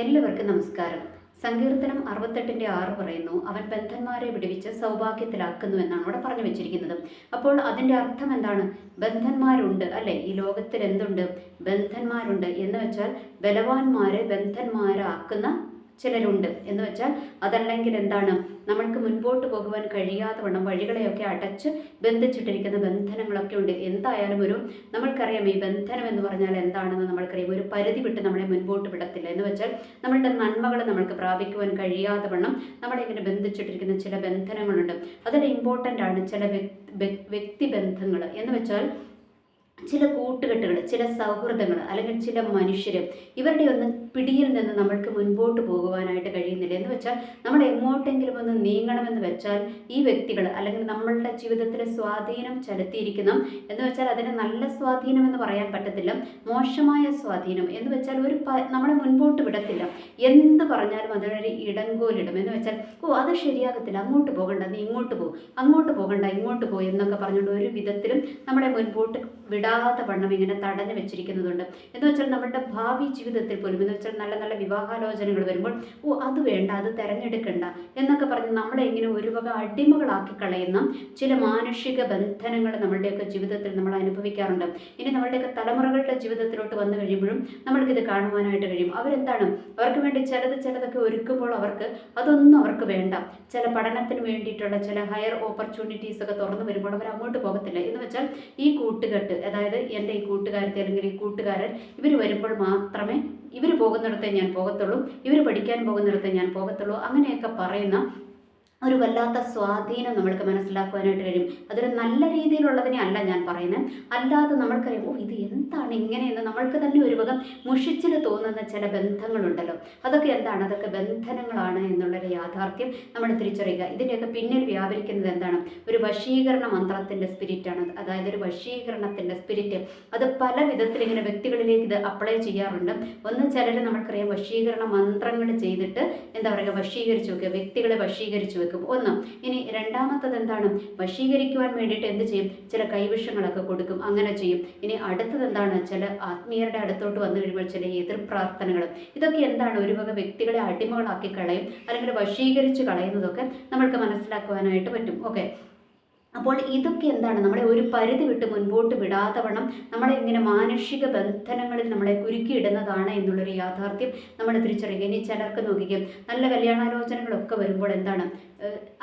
എല്ലാവർക്കും നമസ്കാരം. സങ്കീർത്തനം അറുപത്തെട്ടിന്റെ ആറ് പറയുന്നു അവൻ ബന്ധന്മാരെ വിടുവിച്ച് സൗഭാഗ്യത്തിലാക്കുന്നു എന്നാണ് അവിടെ പറഞ്ഞു വെച്ചിരിക്കുന്നത്. അപ്പോൾ അതിന്റെ അർത്ഥം എന്താണ്? ബന്ധന്മാരുണ്ട് അല്ലെ? ഈ ലോകത്തിൽ എന്തുണ്ട്? ബന്ധന്മാരുണ്ട് എന്ന് വെച്ചാൽ ബലവാന്മാരെ ബന്ധന്മാരാക്കുന്ന ചിലരുണ്ട്. എന്ന് വെച്ചാൽ അതല്ലെങ്കിൽ എന്താണ്? നമ്മൾക്ക് മുൻപോട്ട് പോകുവാൻ കഴിയാത്ത വണ്ണം വഴികളെയൊക്കെ അടച്ച് ബന്ധിച്ചിട്ടിരിക്കുന്ന ബന്ധനങ്ങളൊക്കെ ഉണ്ട്. എന്തായാലും ഒരു നമ്മൾക്കറിയാം ഈ ബന്ധനം എന്ന് പറഞ്ഞാൽ എന്താണെന്ന് നമ്മൾക്കറിയാം. ഒരു പരിധി വിട്ട് നമ്മളെ മുൻപോട്ട് വിടത്തില്ല. എന്ന് വെച്ചാൽ നമ്മളുടെ നന്മകൾ നമ്മൾക്ക് പ്രാപിക്കുവാൻ കഴിയാത്ത വണ്ണം നമ്മളെ ഇങ്ങനെ ബന്ധിച്ചിട്ടിരിക്കുന്ന ചില ബന്ധനങ്ങളുണ്ട്. അതിൽ ഇമ്പോർട്ടന്റ് ആണ് ചില വ്യക്തി ബന്ധങ്ങൾ. എന്ന് വെച്ചാൽ ചില കൂട്ടുകെട്ടുകൾ ചില സൗഹൃദങ്ങൾ അല്ലെങ്കിൽ ചില മനുഷ്യർ ഇവരുടെ ഒന്ന് പിടിയിൽ നിന്ന് നമ്മൾക്ക് മുൻപോട്ട് പോകുവാനായിട്ട് കഴിയുന്നില്ല. എന്ന് വെച്ചാൽ നമ്മൾ എങ്ങോട്ടെങ്കിലും ഒന്ന് നീങ്ങണമെന്ന് വെച്ചാൽ ഈ വ്യക്തികൾ അല്ലെങ്കിൽ നമ്മളുടെ ജീവിതത്തിൽ സ്വാധീനം ചെലുത്തിയിരിക്കുന്നു. എന്ന് വെച്ചാൽ അതിന് നല്ല സ്വാധീനം എന്ന് പറയാൻ പറ്റത്തില്ല. മോശമായ സ്വാധീനം. എന്ന് വെച്ചാൽ ഒരു നമ്മളെ മുൻപോട്ട് വിടത്തില്ല. എന്ത് പറഞ്ഞാലും അതിനൊരു ഇടങ്കോലിടും. എന്ന് വെച്ചാൽ ഓ അത് ശരിയാകത്തില്ല. അങ്ങോട്ട് പോകണ്ട നീ ഇങ്ങോട്ട് പോകും അങ്ങോട്ട് പോകണ്ട ഇങ്ങോട്ട് പോയി എന്നൊക്കെ പറഞ്ഞുകൊണ്ട് ഒരു വിധത്തിലും നമ്മളെ മുൻപോട്ട് വിടാത്ത വണ്ണം ഇങ്ങനെ തടഞ്ഞു വെച്ചിരിക്കുന്നതുണ്ട്. എന്ന് വെച്ചാൽ നമ്മുടെ ഭാവി ജീവിതത്തിൽ പോലും എന്ന് വെച്ചാൽ നല്ല നല്ല വിവാഹാലോചനകൾ വരുമ്പോൾ ഓ അത് വേണ്ട അത് തിരഞ്ഞെടുക്കണ്ട എന്നൊക്കെ പറഞ്ഞ് നമ്മളെ ഇങ്ങനെ ഒരു വക അടിമകളാക്കി കളയുന്ന ചില മാനുഷിക ബന്ധനങ്ങൾ നമ്മളുടെയൊക്കെ ജീവിതത്തിൽ നമ്മൾ അനുഭവിക്കാറുണ്ട്. ഇനി നമ്മളുടെയൊക്കെ തലമുറകളുടെ ജീവിതത്തിലോട്ട് വന്നു കഴിയുമ്പോഴും നമ്മൾക്കിത് കാണുവാനായിട്ട് കഴിയും. അവരെന്താണ്? അവർക്ക് വേണ്ടി ചിലത് ചിലതൊക്കെ ഒരുക്കുമ്പോൾ അവർക്ക് അതൊന്നും അവർക്ക് വേണ്ട. ചില പഠനത്തിന് വേണ്ടിയിട്ടുള്ള ചില ഹയർ ഓപ്പർച്യൂണിറ്റീസ് ഒക്കെ തുറന്നു വരുമ്പോൾ അവർ അങ്ങോട്ട് പോകത്തില്ല. എന്ന് വെച്ചാൽ ഈ കൂട്ടുകെട്ട് അതായത് എന്റെ ഈ കൂട്ടുകാരത്തെ അല്ലെങ്കിൽ ഈ കൂട്ടുകാരൻ ഇവർ വരുമ്പോൾ മാത്രമേ ഇവർ പോകുന്നിടത്തേ ഞാൻ പോകത്തുള്ളൂ ഇവർ പഠിക്കാൻ പോകുന്നിടത്തേ ഞാൻ പോകത്തുള്ളൂ അങ്ങനെയൊക്കെ പറയുന്ന ഒരു വല്ലാത്ത സ്വാധീനം നമ്മൾക്ക് മനസ്സിലാക്കുവാനായിട്ട് കഴിയും. അതൊരു നല്ല രീതിയിലുള്ളതിനെ അല്ല ഞാൻ പറയുന്നത്. അല്ലാതെ നമ്മൾക്കറിയാം ഓ ഇത് എന്താണ് ഇങ്ങനെയെന്ന് നമ്മൾക്ക് തന്നെ ഒരു വകം മുഷിച്ചിൽ തോന്നുന്ന ചില ബന്ധങ്ങളുണ്ടല്ലോ. അതൊക്കെ എന്താണ്? അതൊക്കെ ബന്ധനങ്ങളാണ് എന്നുള്ളൊരു യാഥാർത്ഥ്യം നമ്മൾ തിരിച്ചറിയുക. ഇതിന്റെയൊക്കെ പിന്നിൽ വ്യാപരിക്കുന്നത് എന്താണ്? ഒരു വശീകരണ മന്ത്രത്തിന്റെ സ്പിരിറ്റാണ്. അതായത് ഒരു വശീകരണത്തിന്റെ സ്പിരിറ്റ്. അത് പല വിധത്തിൽ ഇങ്ങനെ വ്യക്തികളിലേക്ക് ഇത് അപ്ലൈ ചെയ്യാറുണ്ട്. ഒന്ന് ചിലർ നമ്മൾക്കറിയാം വശീകരണ മന്ത്രങ്ങൾ ചെയ്തിട്ട് എന്താ പറയുക വശീകരിച്ചു വെക്കുക. വ്യക്തികളെ വശീകരിച്ചു വെക്കും. ഒന്ന് ഇനി രണ്ടാമത്തത് എന്താണ്? വശീകരിക്കുവാൻ വേണ്ടിയിട്ട് എന്ത് ചെയ്യും? ചില കൈവിഷങ്ങളൊക്കെ കൊടുക്കും. അങ്ങനെ ചെയ്യും. ഇനി അടുത്തത് എന്താണ്? ചില ആത്മീയരുടെ അടുത്തോട്ട് വന്നു കഴിയുമ്പോൾ ചില എതിർ പ്രാർത്ഥനകളും ഇതൊക്കെ എന്താണ്? ഒരു വക വ്യക്തികളെ അടിമകളാക്കി കളയും അല്ലെങ്കിൽ വശീകരിച്ച് കളയുന്നതൊക്കെ നമ്മൾക്ക് മനസ്സിലാക്കുവാനായിട്ട് പറ്റും. ഓക്കെ അപ്പോൾ ഇതൊക്കെ എന്താണ്? നമ്മളെ ഒരു പരിധി വിട്ട് മുൻപോട്ട് വിടാതെ വണ്ണം നമ്മളെ ഇങ്ങനെ മാനുഷിക ബന്ധനങ്ങളിൽ നമ്മളെ കുരുക്കിയിടുന്നതാണ് എന്നുള്ളൊരു യാഥാർത്ഥ്യം നമ്മൾ തിരിച്ചറിയുക. ഇനി ചിലർക്ക് നോക്കിക്കും നല്ല കല്യാണാലോചനകളൊക്കെ വരുമ്പോൾ എന്താണ്?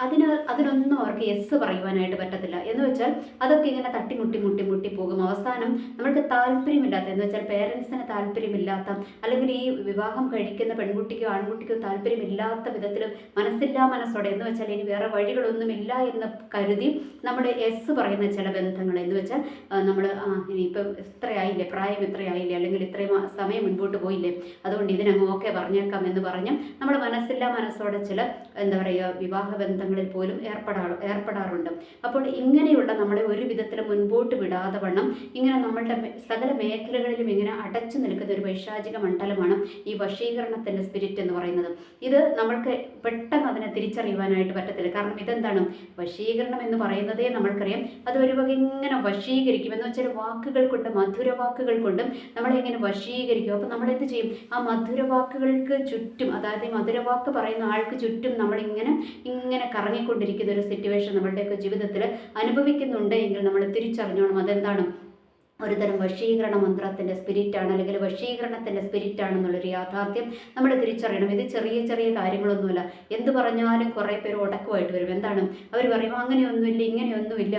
അതിന് അതിനൊന്നും അവർക്ക് യെസ് പറയുവാനായിട്ട് പറ്റത്തില്ല. എന്ന് വെച്ചാൽ അതൊക്കെ ഇങ്ങനെ തട്ടി മുട്ടി മുട്ടി മുട്ടി പോകും. അവസാനം നമ്മൾക്ക് താല്പര്യമില്ലാത്ത എന്ന് വെച്ചാൽ പേരൻസിന് താല്പര്യമില്ലാത്ത അല്ലെങ്കിൽ ഈ വിവാഹം കഴിക്കുന്ന പെൺകുട്ടിക്കോ ആൺകുട്ടിക്കോ താല്പര്യമില്ലാത്ത വിധത്തിൽ മനസ്സില്ലാ മനസ്സോടെ എന്ന് വെച്ചാൽ ഇനി വേറെ വഴികളൊന്നുമില്ല എന്ന് കരുതി നമ്മൾ എസ് പറയുന്ന ചില ബന്ധങ്ങൾ. എന്ന് വെച്ചാൽ നമ്മൾ ആ ഇനിയിപ്പം ഇത്രയായില്ലേ പ്രായം ഇത്രയായില്ലേ അല്ലെങ്കിൽ ഇത്രയും സമയം മുൻപോട്ട് പോയില്ലേ അതുകൊണ്ട് ഇതിനങ്ങ് ഓക്കെ പറഞ്ഞേക്കാം എന്ന് പറഞ്ഞ് നമ്മൾ മനസ്സില്ലാ മനസ്സോടെ ചില എന്താ പറയുക വിവാഹ ബന്ധങ്ങളിൽ പോലും ഏർപ്പെടാ ഏർപ്പെടാറുണ്ട്. അപ്പോൾ ഇങ്ങനെയുള്ള നമ്മളെ ഒരു വിധത്തിൽ മുൻപോട്ട് വിടാതെ വണ്ണം ഇങ്ങനെ നമ്മളുടെ സകല മേഖലകളിലും ഇങ്ങനെ അടച്ചു നിൽക്കുന്ന ഒരു വൈശാചിക മണ്ഡലമാണ് ഈ വശീകരണത്തിന്റെ സ്പിരിറ്റ് എന്ന് പറയുന്നത്. ഇത് നമ്മൾക്ക് പെട്ടെന്ന് അതിനെ തിരിച്ചറിയുവാനായിട്ട് പറ്റത്തില്ല. കാരണം ഇതെന്താണ്? വശീകരണം എന്ന് പറയുന്നതേ നമ്മൾക്കറിയാം. അത് ഒരു വക ഇങ്ങനെ വശീകരിക്കും. എന്ന് വെച്ചാൽ വാക്കുകൾ കൊണ്ട് മധുര വാക്കുകൾ കൊണ്ടും നമ്മളെ ഇങ്ങനെ വശീകരിക്കും. അപ്പോൾ നമ്മൾ എന്ത് ചെയ്യും? ആ മധുര വാക്കുകൾക്ക് ചുറ്റും അതായത് മധുരവാക്ക് പറയുന്ന ആൾക്ക് ചുറ്റും നമ്മളിങ്ങനെ ഇങ്ങനെ കറങ്ങിക്കൊണ്ടിരിക്കുന്ന ഒരു സിറ്റുവേഷൻ നമ്മളുടെയൊക്കെ ജീവിതത്തിൽ അനുഭവിക്കുന്നുണ്ട് എങ്കിൽ നമ്മൾ തിരിച്ചറിഞ്ഞോണം അതെന്താണ് ഒരുതരം വശീകരണ മന്ത്രത്തിന്റെ സ്പിരിറ്റാണ് അല്ലെങ്കിൽ വശീകരണത്തിന്റെ സ്പിരിറ്റാണെന്നുള്ളൊരു യാഥാർത്ഥ്യം നമ്മൾ തിരിച്ചറിയണം. ഇത് ചെറിയ ചെറിയ കാര്യങ്ങളൊന്നുമല്ല. എന്ത് പറഞ്ഞാലും കുറേ പേര് ഉടക്കമായിട്ട് വരും. എന്താണ്? അവർ പറയും അങ്ങനെയൊന്നുമില്ല ഇങ്ങനെയൊന്നുമില്ല.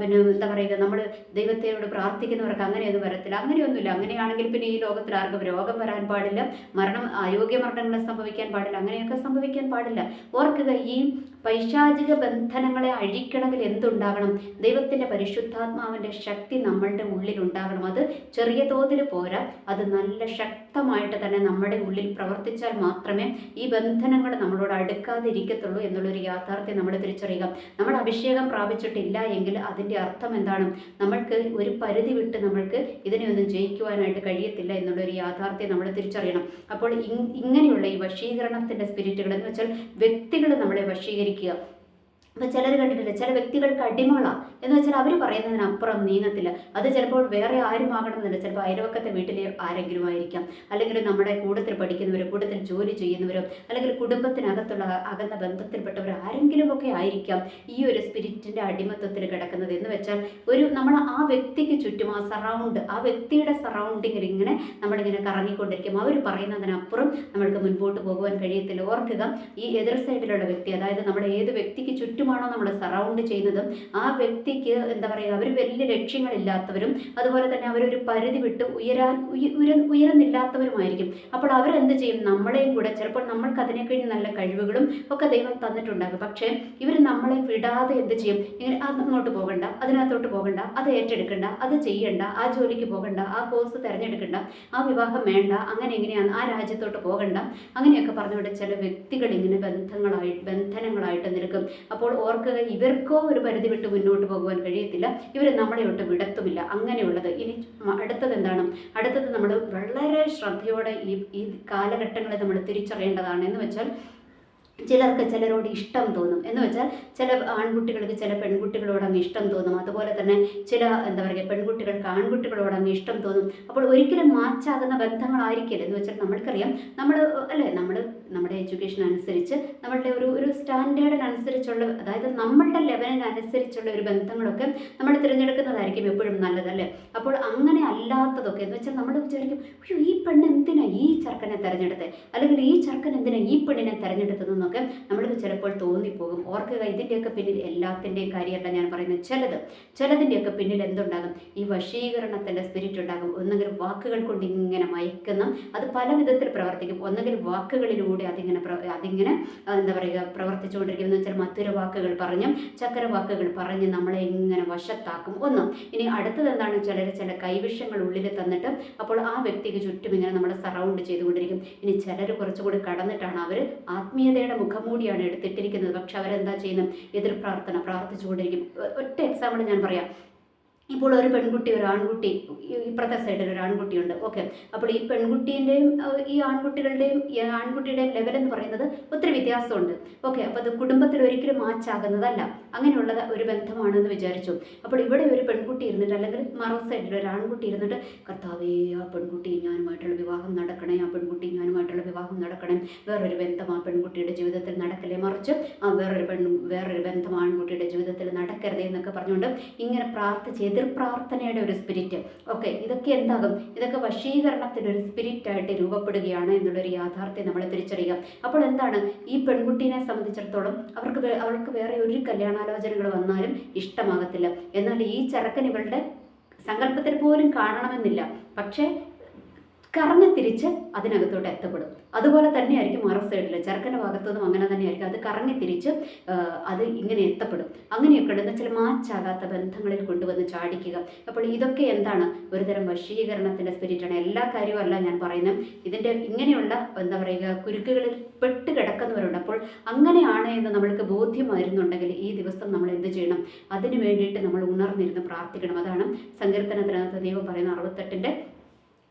പിന്നെ എന്താ പറയുക നമ്മൾ ദൈവത്തെയോട് പ്രാർത്ഥിക്കുന്നവർക്ക് അങ്ങനെയൊന്നും വരത്തില്ല. അങ്ങനെയൊന്നുമില്ല. അങ്ങനെയാണെങ്കിൽ പിന്നെ ഈ ലോകത്തിൽ ആർക്കും രോഗം വരാൻ പാടില്ല. മരണം അയോഗ്യ മരണങ്ങൾ സംഭവിക്കാൻ പാടില്ല. അങ്ങനെയൊക്കെ സംഭവിക്കാൻ പാടില്ല. ഓർക്കുക ഈ പൈശാചിക ബന്ധനങ്ങളെ അഴിക്കണമെങ്കിൽ എന്തുണ്ടാകണം? ദൈവത്തിന്റെ പരിശുദ്ധാത്മാവിന്റെ ശക്തി നമ്മളുടെ ഉള്ളിലുണ്ടാകണം അത് ചെറിയ തോതിൽ പോരാ. അത് നല്ല ശക്തമായിട്ട് തന്നെ നമ്മുടെ ഉള്ളിൽ പ്രവർത്തിച്ചാൽ മാത്രമേ ഈ ബന്ധനങ്ങൾ നമ്മളോട് അടുക്കാതിരിക്കത്തുള്ളൂ എന്നുള്ളൊരു യാഥാർത്ഥ്യം നമ്മൾ തിരിച്ചറിയുക. നമ്മൾ അഭിഷേകം പ്രാപിച്ചിട്ടില്ല എങ്കിൽ അതിന്റെ അർത്ഥം എന്താണ്? നമ്മൾക്ക് ഒരു പരിധി വിട്ട് നമ്മൾക്ക് ഇതിനെയൊന്നും ജയിക്കുവാനായിട്ട് കഴിയത്തില്ല എന്നുള്ളൊരു യാഥാർത്ഥ്യം നമ്മൾ തിരിച്ചറിയണം. അപ്പോൾ ഇങ്ങനെയുള്ള ഈ വശീകരണത്തിന്റെ സ്പിരിറ്റുകൾ എന്ന് വെച്ചാൽ വ്യക്തികൾ നമ്മളെ വശീകരിക്കുക. അപ്പോൾ ചിലർ കണ്ടിട്ടില്ല? ചില വ്യക്തികൾക്ക് അടിമകളാണ് എന്ന് വെച്ചാൽ അവർ പറയുന്നതിനപ്പുറം നീങ്ങത്തില്ല. അത് ചിലപ്പോൾ വേറെ ആരും ആകണമെന്നില്ല. ചിലപ്പോൾ അയൽവക്കത്തെ വീട്ടിലെ ആരെങ്കിലും ആയിരിക്കാം. അല്ലെങ്കിൽ നമ്മുടെ കൂട്ടത്തിൽ പഠിക്കുന്നവരോ കൂട്ടത്തിൽ ജോലി ചെയ്യുന്നവരോ അല്ലെങ്കിൽ കുടുംബത്തിനകത്തുള്ള അകന്ന ബന്ധത്തിൽപ്പെട്ടവർ ആരെങ്കിലുമൊക്കെ ആയിരിക്കാം ഈ ഒരു സ്പിരിറ്റിന്റെ അടിമത്വത്തിൽ കിടക്കുന്നത്. എന്ന് വെച്ചാൽ ഒരു നമ്മൾ ആ വ്യക്തിക്ക് ചുറ്റും ആ സറൗണ്ട് ആ വ്യക്തിയുടെ സറൗണ്ടിങ്ങിൽ ഇങ്ങനെ നമ്മളിങ്ങനെ കറങ്ങിക്കൊണ്ടിരിക്കും. അവർ പറയുന്നതിനപ്പുറം നമ്മൾക്ക് മുൻപോട്ട് പോകുവാൻ കഴിയത്തില്ല. ഓർക്കുക ഈ എതിർ സൈഡിലുള്ള വ്യക്തി അതായത് നമ്മുടെ ഏത് വ്യക്തിക്ക് ചുറ്റും ചുറ്റുമാണോ നമ്മൾ സറൗണ്ട് ചെയ്യുന്നതും ആ വ്യക്തിക്ക് എന്താ പറയുക അവർ വലിയ ലക്ഷ്യങ്ങളില്ലാത്തവരും അതുപോലെ തന്നെ അവരൊരു പരിധി വിട്ട് ഉയരാൻ ഉയര ഉയരുന്നില്ലാത്തവരുമായിരിക്കും അപ്പോൾ അവരെന്ത് ചെയ്യും? നമ്മളെയും കൂടെ ചിലപ്പോൾ നമ്മൾക്ക് അതിനെക്കഴിഞ്ഞ് നല്ല കഴിവുകളും ഒക്കെ ദൈവം തന്നിട്ടുണ്ടാകും. പക്ഷേ ഇവർ നമ്മളെ വിടാതെ എന്ത് ചെയ്യും? ഇങ്ങനെ അങ്ങോട്ട് പോകണ്ട അതിനകത്തോട്ട് പോകണ്ട അത് ഏറ്റെടുക്കണ്ട അത് ചെയ്യണ്ട ആ ജോലിക്ക് പോകണ്ട ആ കോഴ്സ് തിരഞ്ഞെടുക്കണ്ട ആ വിവാഹം വേണ്ട അങ്ങനെ എങ്ങനെയാണ് ആ രാജ്യത്തോട്ട് പോകണ്ട അങ്ങനെയൊക്കെ പറഞ്ഞുകൊണ്ട് ചില വ്യക്തികൾ ഇങ്ങനെ ബന്ധങ്ങളായി ബന്ധനങ്ങളായിട്ട് നിൽക്കും. അപ്പോൾ ഓർക്കുക ഇവർക്കോ ഒരു പരിധി വിട്ട് മുന്നോട്ട് പോകുവാൻ കഴിയത്തില്ല. ഇവർ നമ്മളെ ഒട്ട് വിടത്തുമില്ല. അങ്ങനെയുള്ളത്. ഇനി അടുത്തത് എന്താണ്? അടുത്തത് നമ്മൾ വളരെ ശ്രദ്ധയോടെ ഈ ഈ കാലഘട്ടങ്ങളെ നമ്മൾ തിരിച്ചറിയേണ്ടതാണ്. എന്ന് വെച്ചാൽ ചിലർക്ക് ചിലരോട് ഇഷ്ടം തോന്നും. എന്ന് വെച്ചാൽ ചില ആൺകുട്ടികൾക്ക് ചില പെൺകുട്ടികളോട് അങ്ങ് ഇഷ്ടം തോന്നും. അതുപോലെ തന്നെ ചില എന്താ പറയുക പെൺകുട്ടികൾക്ക് ആൺകുട്ടികളോട് അങ്ങ് ഇഷ്ടം തോന്നും. അപ്പോൾ ഒരിക്കലും മാച്ചാകുന്ന ബന്ധങ്ങളായിരിക്കില്ല. എന്ന് വെച്ചാൽ നമ്മൾക്കറിയാം നമ്മൾ അല്ലേ? നമ്മൾ നമ്മുടെ എഡ്യൂക്കേഷൻ അനുസരിച്ച് നമ്മളുടെ ഒരു ഒരു സ്റ്റാൻഡേർഡിനനുസരിച്ചുള്ള അതായത് നമ്മളുടെ ലെവലിനനുസരിച്ചുള്ള ഒരു ബന്ധങ്ങളൊക്കെ നമ്മൾ തിരഞ്ഞെടുക്കുന്നതായിരിക്കും എപ്പോഴും നല്ലതല്ലേ അപ്പോൾ അങ്ങനെ അല്ലാത്തതൊക്കെ എന്ന് വെച്ചാൽ നമ്മൾ വിചാരിക്കും അയ്യോ ഈ പെണ്ണ് എന്തിനാ ഈ ചെറുക്കനെ തിരഞ്ഞെടുത്തത് അല്ലെങ്കിൽ ഈ ചെറുക്കൻ എന്തിനാ ഈ പെണ്ണിനെ തിരഞ്ഞെടുത്തതെന്നൊക്കെ നമ്മൾ നമ്മൾക്ക് ചിലപ്പോൾ തോന്നിപ്പോകും. ഓർക്കുക ഇതിന്റെയൊക്കെ പിന്നിൽ എല്ലാത്തിന്റെയും കാര്യമല്ല ഞാൻ പറയുന്നത്. ചിലത് ചിലതിന്റെയൊക്കെ പിന്നിൽ എന്തുണ്ടാകും? ഈ വശീകരണത്തിന്റെ സ്പിരിറ്റ് ഉണ്ടാകും. ഒന്നെങ്കിൽ വാക്കുകൾ കൊണ്ട് ഇങ്ങനെ മയക്കുന്ന അത് പല വിധത്തിൽ പ്രവർത്തിക്കും. ഒന്നെങ്കിൽ വാക്കുകളിലൂടെ അതിങ്ങനെ അതിങ്ങനെ എന്താ പറയുക പ്രവർത്തിച്ചുകൊണ്ടിരിക്കുന്നത് വെച്ചാൽ മധുര വാക്കുകൾ പറഞ്ഞും ചക്കര വാക്കുകൾ പറഞ്ഞ് നമ്മളെ ഇങ്ങനെ വശത്താക്കും. ഒന്നും. ഇനി അടുത്തത് എന്താണ് ചിലർ ചില കൈവിഷങ്ങൾ ഉള്ളിൽ തന്നിട്ട് അപ്പോൾ ആ വ്യക്തിക്ക് ചുറ്റും ഇങ്ങനെ നമ്മളെ സറൗണ്ട് ചെയ്തുകൊണ്ടിരിക്കും. ഇനി ചിലർ കുറച്ചുകൂടി കടന്നിട്ടാണ് അവർ ആത്മീയതയുടെ മുഖംമൂടിയാണ് എടുത്തിട്ടിരിക്കുന്നത്. പക്ഷെ അവരെന്താ ചെയ്യുന്നത്? എതിർ പ്രാർത്ഥന പ്രാർത്ഥിച്ചുകൊണ്ടിരിക്കും. ഒറ്റ എക്സാമ്പിൾ ഞാൻ പറയാം. ഇപ്പോൾ ഒരു പെൺകുട്ടി ഒരു ആൺകുട്ടി ഇപ്പുറത്തെ സൈഡിൽ ഒരു ആൺകുട്ടിയുണ്ട് ഓക്കെ അപ്പോൾ ഈ പെൺകുട്ടീന്റെയും ഈ ആൺകുട്ടികളുടെയും ആൺകുട്ടിയുടെയും ലെവൽ എന്ന് പറയുന്നത് ഒത്തിരി വ്യത്യാസമുണ്ട്. ഓക്കെ അപ്പോൾ അത് കുടുംബത്തിൽ ഒരിക്കലും മാച്ചാകുന്നതല്ല അങ്ങനെയുള്ള ഒരു ബന്ധമാണെന്ന് വിചാരിച്ചു. അപ്പോൾ ഇവിടെ ഒരു പെൺകുട്ടി ഇരുന്നിട്ട് അല്ലെങ്കിൽ മറോ സൈഡിൽ ഒരു ആൺകുട്ടി ഇരുന്നിട്ട് കർത്താവേ ആ പെൺകുട്ടി ഞാനുമായിട്ടുള്ള വിവാഹം നടക്കണേ ആ പെൺകുട്ടി ഞാനുമായിട്ടുള്ള വിവാഹം നടക്കണേ. വേറൊരു ബന്ധം ആ പെൺകുട്ടിയുടെ ജീവിതത്തിൽ നടക്കലേ മറിച്ച് ആ വേറൊരു പെൺ വേറൊരു ബന്ധം ആൺകുട്ടിയുടെ ജീവിതത്തിൽ നടക്കരുതേ എന്നൊക്കെ പറഞ്ഞുകൊണ്ട് ഇങ്ങനെ പ്രാർത്ഥിച്ച് എതിർപ്രാർത്ഥനയുടെ ഒരു സ്പിരിറ്റ് ഓക്കെ ഇതൊക്കെ എന്താകും? ഇതൊക്കെ വശീകരണത്തിന്റെ ഒരു സ്പിരിറ്റായിട്ട് രൂപപ്പെടുകയാണ് എന്നുള്ളൊരു യാഥാർത്ഥ്യം നമ്മൾ തിരിച്ചറിയാം അപ്പോൾ എന്താണ്? ഈ പെൺകുട്ടീനെ സംബന്ധിച്ചിടത്തോളം അവർക്ക് അവൾക്ക് വേറെ ഒരു കല്യാണാലോചനകൾ വന്നാലും ഇഷ്ടമാകത്തില്ല. എന്നാൽ ഈ ചെറുക്കൻ ഇവളുടെ സങ്കല്പത്തിൽ പോലും കാണണമെന്നില്ല. പക്ഷേ കറങ്ങി തിരിച്ച് അതിനകത്തോട്ട് എത്തപ്പെടും. അതുപോലെ തന്നെയായിരിക്കും മറ സൈഡിൽ ചെറുക്കന്റെ ഭാഗത്തുനിന്നും അങ്ങനെ തന്നെയായിരിക്കും അത് കറങ്ങി തിരിച്ച് അത് ഇങ്ങനെ എത്തപ്പെടും. അങ്ങനെയൊക്കെ ഉണ്ട്. വെച്ചാൽ മാച്ചാകാത്ത ബന്ധങ്ങളിൽ കൊണ്ടുവന്ന് ചാടിക്കുക. അപ്പോൾ ഇതൊക്കെ എന്താണ്? ഒരുതരം വശീകരണത്തിന്റെ സ്പിരിറ്റാണ്. എല്ലാ കാര്യവും അല്ല ഞാൻ പറയുന്നത്. ഇതിന്റെ ഇങ്ങനെയുള്ള എന്താ പറയുക കുരുക്കുകളിൽ പെട്ട് കിടക്കുന്നവരുണ്ട്. അപ്പോൾ അങ്ങനെയാണ് എന്ന് നമ്മൾക്ക് ബോധ്യമായിരുന്നുണ്ടെങ്കിൽ ഈ ദിവസം നമ്മൾ എന്ത് ചെയ്യണം? അതിനു വേണ്ടിയിട്ട് നമ്മൾ ഉണർന്നിരുന്ന് പ്രാർത്ഥിക്കണം. അതാണ് സങ്കീർത്തനത്തിനകത്ത് ദൈവം പറയുന്ന അറുപത്തെട്ടിന്റെ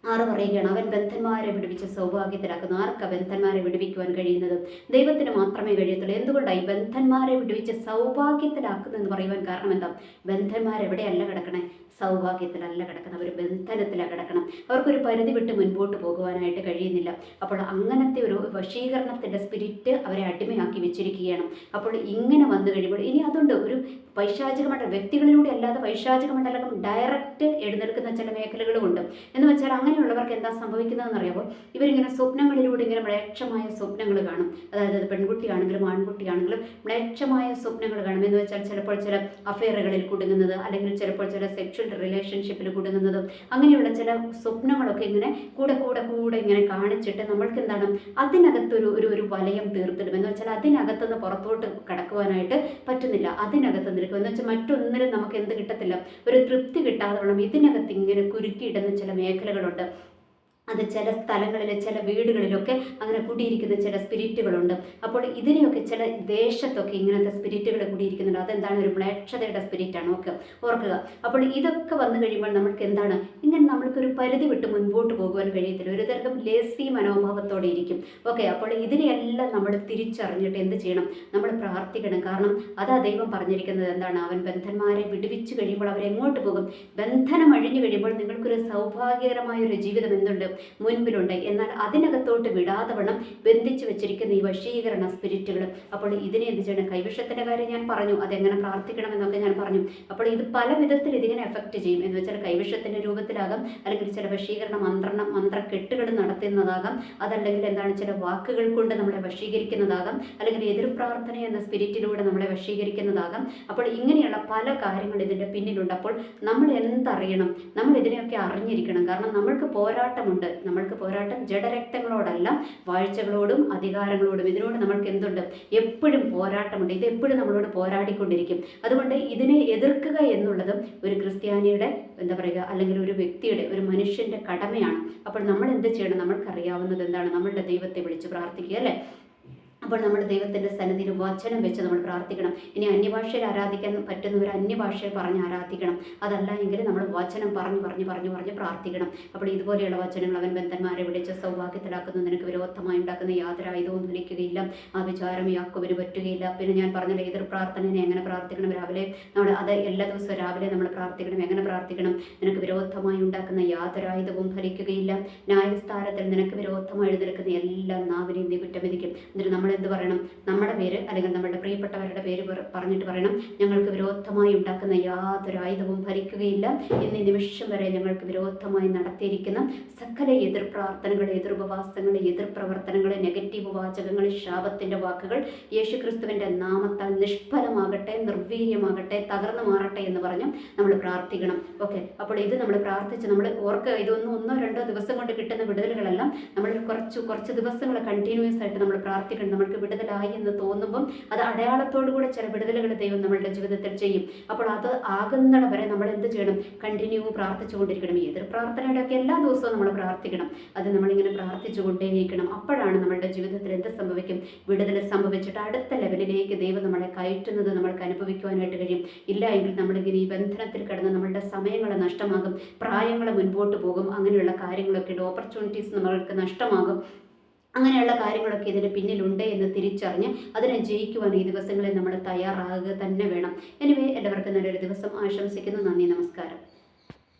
ആറ് പറയുകയാണ് അവൻ ബന്ധന്മാരെ വിടുവിച്ച് സൗഭാഗ്യത്തിലാക്കുന്നു. ആർക്ക ബന്ധന്മാരെ വിടുവിക്കുവാൻ കഴിയുന്നത്? ദൈവത്തിന് മാത്രമേ കഴിയത്തുള്ളൂ. എന്തുകൊണ്ടായി ബന്ധന്മാരെ വിടുവിച്ച് സൗഭാഗ്യത്തിലാക്കുന്നു എന്ന് പറയുവാൻ കാരണം എന്താ? ബന്ധന്മാരെവിടെയല്ല കിടക്കണേ? സൗഭാഗ്യത്തിലല്ല കിടക്കുന്നത്. അവർ ബന്ധനത്തിലാണ് കിടക്കണം. അവർക്കൊരു പരിധി വിട്ട് മുൻപോട്ട് പോകുവാനായിട്ട് കഴിയുന്നില്ല. അപ്പോൾ അങ്ങനത്തെ ഒരു വശീകരണത്തിന്റെ സ്പിരിറ്റ് അവരെ അടിമയാക്കി വെച്ചിരിക്കുകയാണ്. അപ്പോൾ ഇങ്ങനെ വന്നു കഴിയുമ്പോൾ ഇനി അതുകൊണ്ട് ഒരു പൈശാചിക മണ്ഡലം വ്യക്തികളിലൂടെ അല്ലാതെ പൈശാചിക മണ്ഡലം ഡയറക്റ്റ് എഴുന്നേൽക്കുന്ന ചില മേഖലകളുമുണ്ട് എന്ന് വെച്ചാൽ അങ്ങനെയുള്ളവർക്ക് എന്താ സംഭവിക്കുന്നതെന്ന് അറിയാമോ ഇവരിങ്ങനെ സ്വപ്നങ്ങളിലൂടെ ഇങ്ങനെ മ്ലേക്ഷമായ സ്വപ്നങ്ങൾ കാണും. അതായത് പെൺകുട്ടിയാണെങ്കിലും ആൺകുട്ടിയാണെങ്കിലും മ്ലേക്ഷമായ സ്വപ്നങ്ങൾ കാണും. എന്ന് വെച്ചാൽ ചിലപ്പോൾ ചില അഫയറുകളിൽ കുടുങ്ങുന്നത് അല്ലെങ്കിൽ ചിലപ്പോൾ ചില സെക്ഷൽ റിലേഷൻഷിപ്പിൽ കുടുങ്ങുന്നതും അങ്ങനെയുള്ള ചില സ്വപ്നങ്ങളൊക്കെ ഇങ്ങനെ കൂടെ കൂടെ കൂടെ ഇങ്ങനെ കാണിച്ചിട്ട് നമ്മൾക്ക് എന്താണ് അതിനകത്തൊരു ഒരു ഒരു വലയം തീർത്തിടും. എന്ന് വെച്ചാൽ അതിനകത്തുനിന്ന് പുറത്തോട്ട് കടക്കുവാനായിട്ട് പറ്റുന്നില്ല. അതിനകത്ത് നിൽക്കും. എന്ന് വെച്ചാൽ മറ്റൊന്നിനും നമുക്ക് എന്ത് കിട്ടത്തില്ല. ഒരു തൃപ്തി കിട്ടാതെ വേണം ഇതിനകത്ത് ഇങ്ങനെ കുരുക്കിയിടുന്ന ചില മേഖലകളുണ്ട്. അത് ചില സ്ഥലങ്ങളിൽ ചില വീടുകളിലൊക്കെ അങ്ങനെ കൂടിയിരിക്കുന്ന ചില സ്പിരിറ്റുകളുണ്ട്. അപ്പോൾ ഇതിനെയൊക്കെ ചില ദേശത്തൊക്കെ ഇങ്ങനത്തെ സ്പിരിറ്റുകൾ കൂടിയിരിക്കുന്നുണ്ട്. അതെന്താണ്? ഒരു മ്ലേച്ഛതയുടെ സ്പിരിറ്റാണ്. ഓക്കെ. ഓർക്കുക. അപ്പോൾ ഇതൊക്കെ വന്നു കഴിയുമ്പോൾ നമുക്ക് എന്താണ്? ഇങ്ങനെ നമ്മൾക്കൊരു പരിധി വിട്ട് മുൻപോട്ട് പോകുവാൻ കഴിയത്തില്ല. ഒരു തരം ലേസി മനോഭാവത്തോടെ ഇരിക്കും. ഓക്കെ. അപ്പോൾ ഇതിനെയെല്ലാം നമ്മൾ തിരിച്ചറിഞ്ഞിട്ട് എന്ത് ചെയ്യണം? നമ്മൾ പ്രാർത്ഥിക്കണം. കാരണം അതാ ദൈവം പറഞ്ഞിരിക്കുന്നത് എന്താണ്? അവൻ ബന്ധന്മാരെ വിടുവിച്ച് കഴിയുമ്പോൾ അവരെങ്ങോട്ട് പോകും? ബന്ധനം അഴിഞ്ഞു കഴിയുമ്പോൾ നിങ്ങൾക്കൊരു സൗഭാഗ്യകരമായ ഒരു ജീവിതം എന്തുണ്ട്? മുൻപിലുണ്ട്. എന്നാൽ അതിനകത്തോട്ട് വിടാതെ വണ്ണം ബന്ധിച്ചു വെച്ചിരിക്കുന്ന ഈ വശീകരണ സ്പിരിറ്റുകൾ. അപ്പോൾ ഇതിനെ എന്ത് ചെയ്യണം? കൈവിഷത്തിന്റെ കാര്യം ഞാൻ പറഞ്ഞു. അതെങ്ങനെ പ്രാർത്ഥിക്കണമെന്നൊക്കെ ഞാൻ പറഞ്ഞു. അപ്പോൾ ഇത് പല വിധത്തിൽ ഇതിങ്ങനെ എഫക്റ്റ് ചെയ്യും. എന്ന് വെച്ചാൽ കൈവിഷത്തിന്റെ രൂപത്തിലാകാം അല്ലെങ്കിൽ ചില വശീകരണ മന്ത്രണ മന്ത്രക്കെട്ടുകൾ നടത്തുന്നതാകാം അതല്ലെങ്കിൽ എന്താണ് ചില വാക്കുകൾ കൊണ്ട് നമ്മളെ വശീകരിക്കുന്നതാകാം അല്ലെങ്കിൽ എതിർ പ്രാർത്ഥന എന്ന സ്പിരിറ്റിലൂടെ നമ്മളെ വശീകരിക്കുന്നതാകാം. അപ്പോൾ ഇങ്ങനെയുള്ള പല കാര്യങ്ങൾ ഇതിന്റെ പിന്നിലുണ്ട്. അപ്പോൾ നമ്മൾ എന്തറിയണം നമ്മൾ ഇതിനെയൊക്കെ അറിഞ്ഞിരിക്കണം. കാരണം നമ്മൾക്ക് പോരാട്ടമുണ്ട്. നമ്മൾക്ക് പോരാട്ടം ജഡരക്തങ്ങളോടല്ല വാഴ്ചകളോടും അധികാരങ്ങളോടും. ഇതിനോട് നമ്മൾക്ക് എന്തുണ്ട്? എപ്പോഴും പോരാട്ടമുണ്ട്. ഇത് എപ്പോഴും നമ്മളോട് പോരാടിക്കൊണ്ടിരിക്കും. അതുകൊണ്ട് ഇതിനെ എതിർക്കുക എന്നുള്ളതും ഒരു ക്രിസ്ത്യാനിയുടെ എന്താ പറയുക അല്ലെങ്കിൽ ഒരു വ്യക്തിയുടെ ഒരു മനുഷ്യന്റെ കടമയാണ്. അപ്പോൾ നമ്മൾ എന്ത് ചെയ്യണം? നമ്മൾക്ക് നമ്മൾക്കറിയാവുന്നത് എന്താണ്? നമ്മളുടെ ദൈവത്തെ വിളിച്ച് പ്രാർത്ഥിക്കുക അല്ലേ? അപ്പോൾ നമ്മുടെ ദൈവത്തിന്റെ സന്നിധിയിൽ വചനം വെച്ച് നമ്മൾ പ്രാർത്ഥിക്കണം. ഇനി അന്യഭാഷയിൽ ആരാധിക്കാൻ പറ്റുന്നവർ അന്യഭാഷയിൽ പറഞ്ഞ് ആരാധിക്കണം. അതല്ല എങ്കിൽ നമ്മൾ വചനം പറഞ്ഞു പറഞ്ഞു പറഞ്ഞു പറഞ്ഞ് പ്രാർത്ഥിക്കണം. അപ്പോൾ ഇതുപോലെയുള്ള വചനങ്ങൾ അവൻ ബന്ധന്മാരെ വിളിച്ച് സൗഭാഗ്യത്തിലാക്കുന്നു. നിനക്ക് വിരോധമായി ഉണ്ടാക്കുന്ന യാതൊരു ആയുധവും ധരിക്കുകയില്ല. ആ വിചാരം യാക്കുവിന് പറ്റുകയില്ല. പിന്നെ ഞാൻ പറഞ്ഞ എതിർ പ്രാർത്ഥനയെ എങ്ങനെ പ്രാർത്ഥിക്കണം? രാവിലെ നമ്മൾ അത് എല്ലാ ദിവസവും രാവിലെ നമ്മൾ പ്രാർത്ഥിക്കണം. എങ്ങനെ പ്രാർത്ഥിക്കണം? നിനക്ക് വിരോധമായി ഉണ്ടാക്കുന്ന യാതൊരു ആയുധവും ഫലിക്കുകയില്ല ന്യായസ്ഥാനത്തിൽ നിനക്ക് വിരോധമായി എഴുന്നേൽക്കുന്ന എല്ലാം നാവിനെയും നീ കുറ്റം വിധിക്കും. എന്നിട്ട് നമ്മൾ എന്ത് പറയണം? നമ്മുടെ പേര് അല്ലെങ്കിൽ നമ്മുടെ പ്രിയപ്പെട്ടവരുടെ പേര് പറഞ്ഞിട്ട് പറയണം. ഞങ്ങൾക്ക് വിരോധമായി ഉണ്ടാക്കുന്ന യാതൊരു ആയുധവും ഭരിക്കുകയില്ല. ഇന്ന് നിമിഷം വരെ ഞങ്ങൾക്ക് വിരോധമായി നടത്തിയിരിക്കുന്ന സകല എതിർ പ്രാർത്ഥനകൾ എതിർ ഉപവാസങ്ങൾ എതിർ പ്രവർത്തനങ്ങൾ നെഗറ്റീവ് വാചകങ്ങൾ ശാപത്തിന്റെ വാക്കുകൾ യേശുക്രിസ്തുവിന്റെ നാമത്താൽ നിഷ്ഫലമാകട്ടെ നിർവീര്യമാകട്ടെ തകർന്നു മാറട്ടെ എന്ന് പറഞ്ഞ് നമ്മൾ പ്രാർത്ഥിക്കണം. ഓക്കെ അപ്പോൾ ഇത് നമ്മൾ പ്രാർത്ഥിച്ച് നമ്മൾ ഓർക്കുക ഇതൊന്നും ഒന്നോ രണ്ടോ ദിവസം കൊണ്ട് കിട്ടുന്ന വിടുതലുകളെല്ലാം നമ്മൾ കുറച്ച് കുറച്ച് ദിവസങ്ങൾ കണ്ടിന്യൂസ് ആയിട്ട് നമ്മൾ പ്രാർത്ഥിക്കണം. നമ്മൾക്ക് വിടുതലായി എന്ന് തോന്നുമ്പം അത് അടയാളത്തോടു കൂടെ ചില വിടുതലുകൾ ദൈവം നമ്മളുടെ ജീവിതത്തിൽ ചെയ്യും. അപ്പോൾ അത് ആകുന്നിട വരെ നമ്മൾ എന്ത് ചെയ്യണം? കണ്ടിന്യൂ പ്രാർത്ഥിച്ചുകൊണ്ടിരിക്കണം. ഏതൊരു പ്രാർത്ഥനയുടെ ഒക്കെ എല്ലാ ദിവസവും നമ്മൾ പ്രാർത്ഥിക്കണം. അത് നമ്മളിങ്ങനെ പ്രാർത്ഥിച്ചു കൊണ്ടേയിരിക്കണം അപ്പോഴാണ് നമ്മളുടെ ജീവിതത്തിൽ എന്ത് സംഭവിക്കും? വിടുതൽ സംഭവിച്ചിട്ട് അടുത്ത ലെവലിലേക്ക് ദൈവം നമ്മളെ കയറ്റുന്നത് നമ്മൾക്ക് അനുഭവിക്കുവാനായിട്ട് കഴിയും. ഇല്ല എങ്കിൽ നമ്മളിങ്ങനെ ഈ ബന്ധനത്തിൽ കിടന്ന് നമ്മളുടെ സമയങ്ങൾ നഷ്ടമാകും. പ്രായങ്ങൾ മുൻപോട്ട് പോകും. അങ്ങനെയുള്ള കാര്യങ്ങളൊക്കെ ഓപ്പർച്യൂണിറ്റീസ് നമ്മൾക്ക് നഷ്ടമാകും. അങ്ങനെയുള്ള കാര്യങ്ങളൊക്കെ ഇതിന് പിന്നിലുണ്ട് എന്ന് തിരിച്ചറിഞ്ഞ് അതിനെ ജയിക്കുവാൻ ഈ ദിവസങ്ങളിൽ നമ്മൾ തയ്യാറാകുക തന്നെ വേണം. എനിവേ എല്ലാവർക്കും നല്ലൊരു ദിവസം ആശംസിക്കുന്നു. നന്ദി നമസ്കാരം.